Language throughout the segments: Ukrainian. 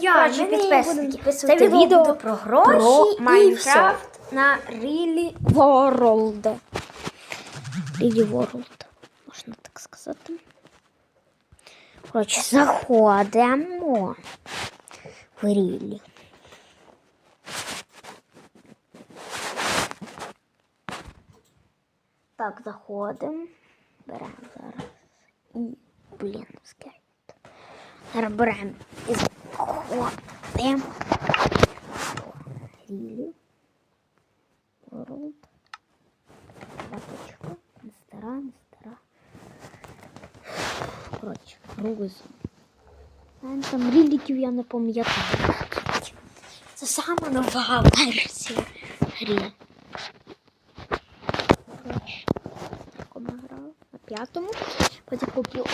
Я, Коротше, ми не підписники, будемо підписувати це відео відео про гроші про і Майнкрафт на Really World. Really World, можна так сказати. Коротше, заходимо в Рілі. Так, заходимо. Беремо зараз. І, блін, скейт. Зараз беремо і заходимо. Рілі. World. Карточка. Не стара, не стара. Коротше, грузом. Там ріліків я не пам'ятаю. Це сама нова версія грі. Коротше, так ми грали на п'ятому. Потім одну.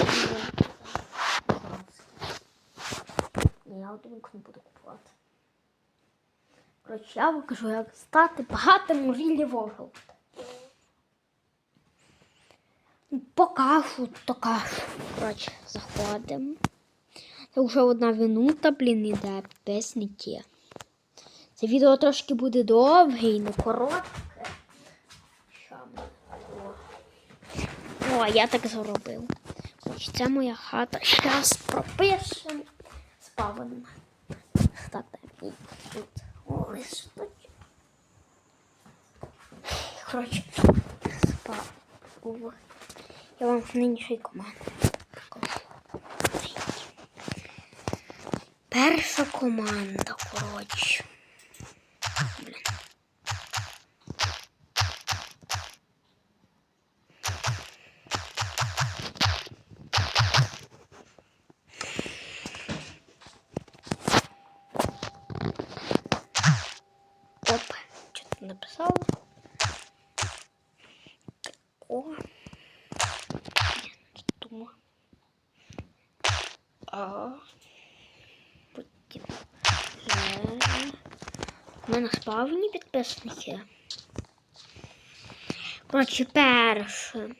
Одинку не буду купувати. Коротше, я вам кажу, як стати багатим у Рілі. Покажу, то кажу. Коротше, заходимо. Це вже одна минута, блін, іде підписники. Це відео трошки буде довге і коротке. О, я так зробив. Це моя хата. Зараз пропишемо. Спавимо. так, тут. Ой, листочок. Коротше, спав. Я вам нинішній команди покажу. Перша команда, коротше. Блін. Оп, написав? О. Думаю. А. Потім. Е. У мене спавні підписники. Коротше, перше.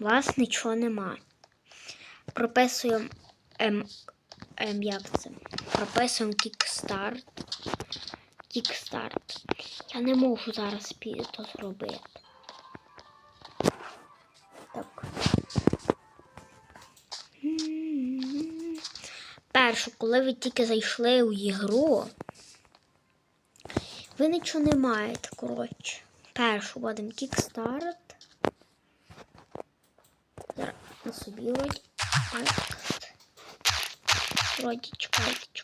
Вас нічого нема. Прописуємо ем, ем, як це? Прописуємо кікстарт. Кікстарт. Я не можу зараз то зробити. Так. Перше, коли ви тільки зайшли у ігру, ви нічого не маєте, коротше. Першу вводимо кікстарт. Зараз на собі вроді. Чекайте.